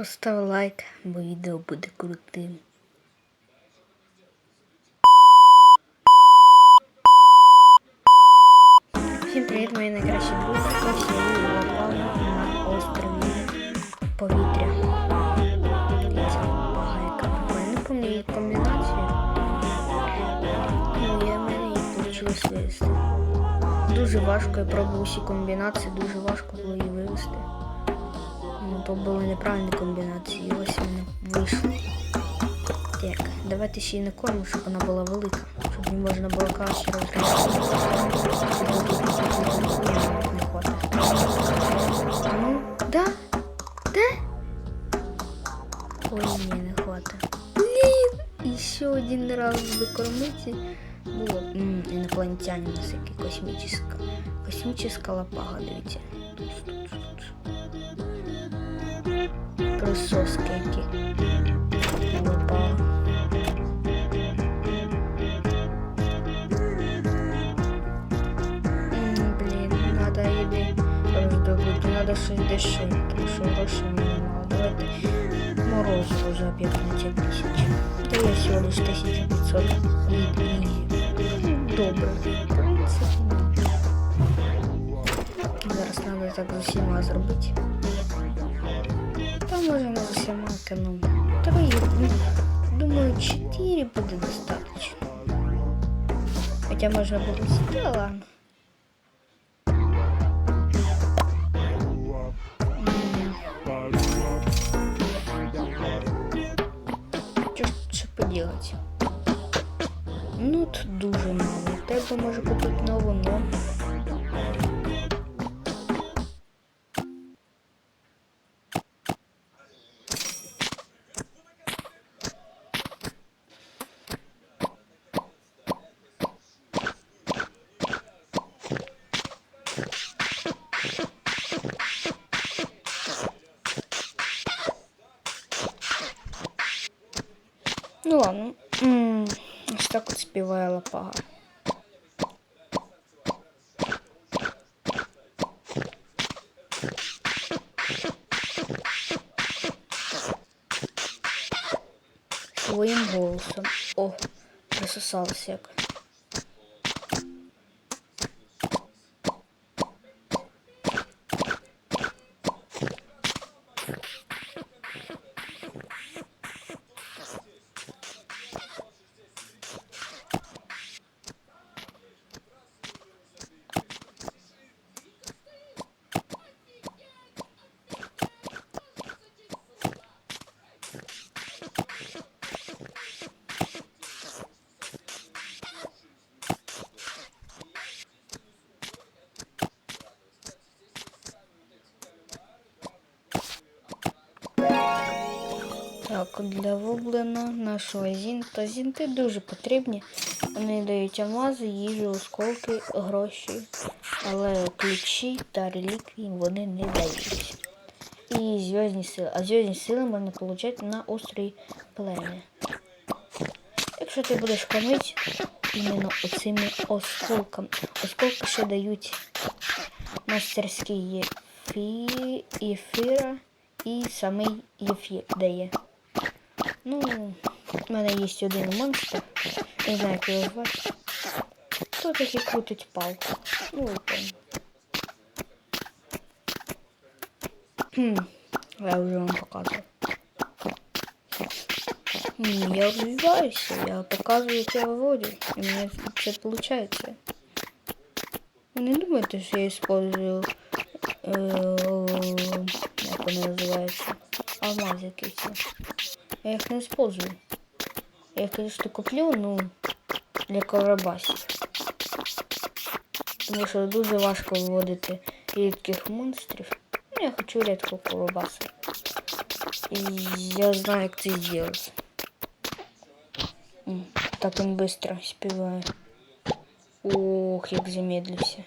Постав лайк, бо відео буде крутим. Всім привіт, мої найкращі друзі. Я Юля Лапала на острові повітря. Дивіться, бага, яка прикольна. Не пам'ятаю комбінацію. Ну, я в мене її вийшло вивести. Дуже важко, я пробував усі комбінації, дуже важко було її вивести. Ну, то були неправильні комбінації, і ось вони вийшли. Так, давайте ще й накормимо, щоб вона була велика, щоб її можна було краще розглядати. Ну, да? Да? Ой, ні, не хватить. Блін! І ще один раз докормити було. Інопланетянин у нас який космічна. Космічна лапага, дивіться. Тут, тут, тут. Присоски які. Лапага. М, Блін, надо їди роздобути, надо щось дешеве, тому що грошей мені мало. Давайте морозиво за 15 тисяч. Та я всього лиш 1500 від її. Добре, в принципі. Зараз треба так з усіма зробити. Можемо з усіма. Три, ну, думаю, чотири буде достатньо. Хоча можна буде сюди, ладно. Що ж? Ну, тут дуже мало. Треба може купити нову, но. Ну ладно. М, Ось так от співає лопага. Своїм голосом. О, присосався як. Так, для вублена нашого зінта. Зінти дуже потрібні. Вони дають алмази, їжу, осколки, гроші. Але ключі та реліквії вони не дають. І зв'язні сили. А зв'язні сили можна отримати на острові плем'я. Якщо ти будеш кормити іменно оцими осколками. Осколки ще дають мастерські єфі, єфіра і самий єфір дає. Ну, в мене є один монстр. Не знаю, як його звати. Хто таки крутить палку? Ну, ви поняли. Хм, я вже вам показую. Хм, я развиваюся, я показую, як я виводю. І мені це виходить. Ви не думайте, що я использую, е, як вони називаються, алмаз якийсь. Я их не использую. Я их, конечно, куплю, ну, для коробасів. Тому що дуже важко виводити рідких монстрів. Ну, я хочу рідку коробасу. І я знаю, як це зробити. М, Так він швидко співає. Ох, як замедлився.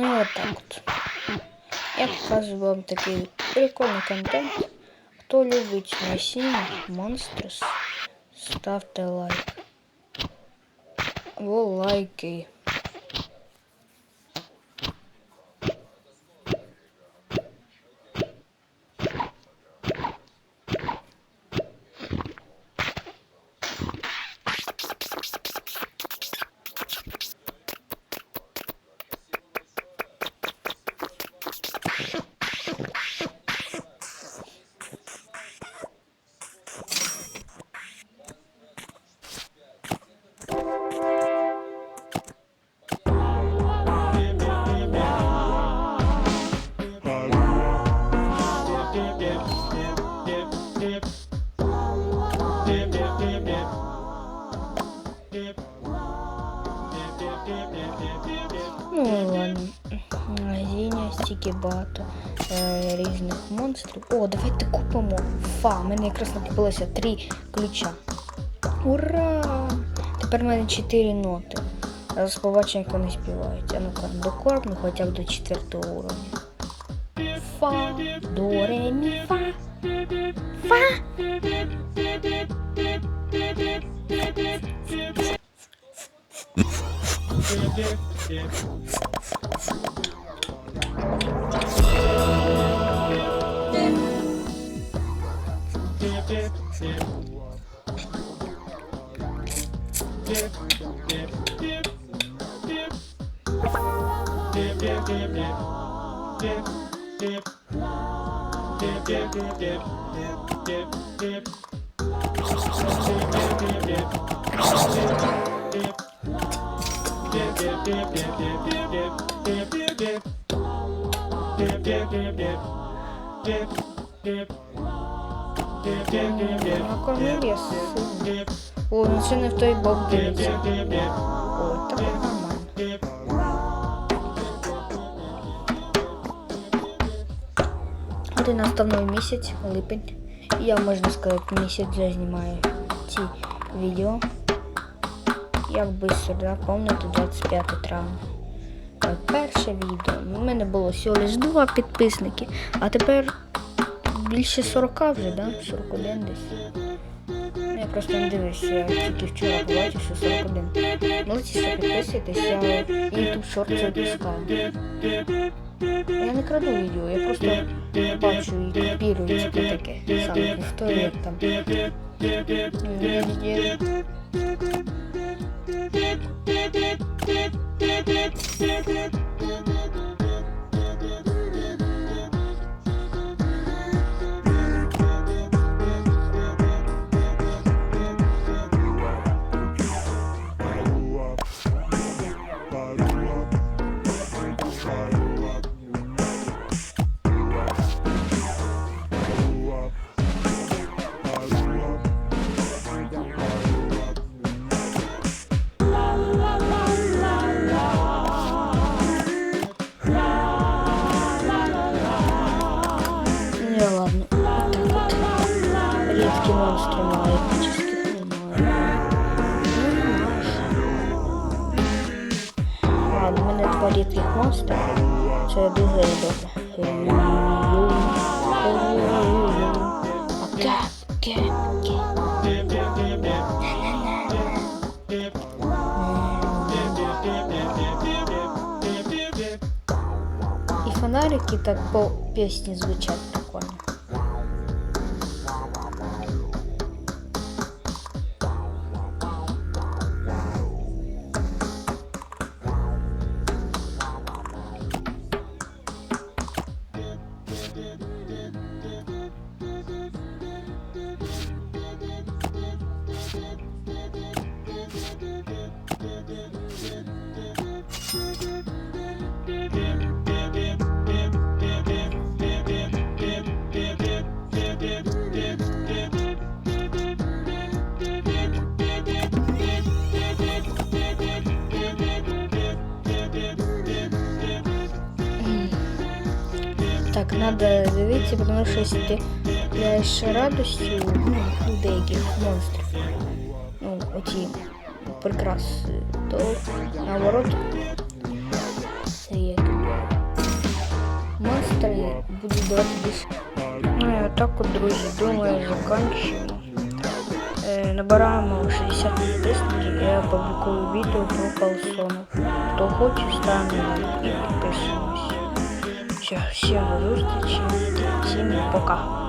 Ну вот так вот. Я показываю вам такой прикольный контент. Кто любит синих монстров, ставьте лайк. Во лайки. Ну Магазині стільки багато е, різних монстрів. О, давайте купимо фа. Мене якраз накопилося три ключа. Ура! Тепер в мене чотири ноти. Зараз побачимо, як вони співають. А ну-ка, докормлю хоча б до четвертого уровня. Фа, до, ре, мі, фа. Фа. О, ну це не в той бок дивиться. О, так От і місяць, липень. Я, можна сказати, місяць вже знімаю ці відео. Як би сюди помнити 25 травня. Перше відео. У мене було всього лиш два підписники, а тепер більше 40 вже, да? 41 десь. Ну, Я просто не дивився, я тільки вчора побачив, що 41. Молодці, що підписуйтесь, я YouTube Shorts запускаю. Я не краду відео, я просто бачу і копірую, типу таке. Саме повторюю, як там. Ну Редкие монстры мало эпических немає. Ну, Ладно, в мене два рідких монстри. Це дуже добре. Оке, оке, оке. І фонарики так по пісні звучать надо дивитися, тому що якщо ти даєш радості ну, деяких монстрів, ну, оті прикраси, то наоборот це є. буду давати десь. Ну і отак от, друзі, думаю, закінчуємо. Е, набираємо 60 підписників, я опублікую відео про колсонов. Хто хоче, ставимо лайк і підписуємось. Все, всім до зустрічі, всім пока.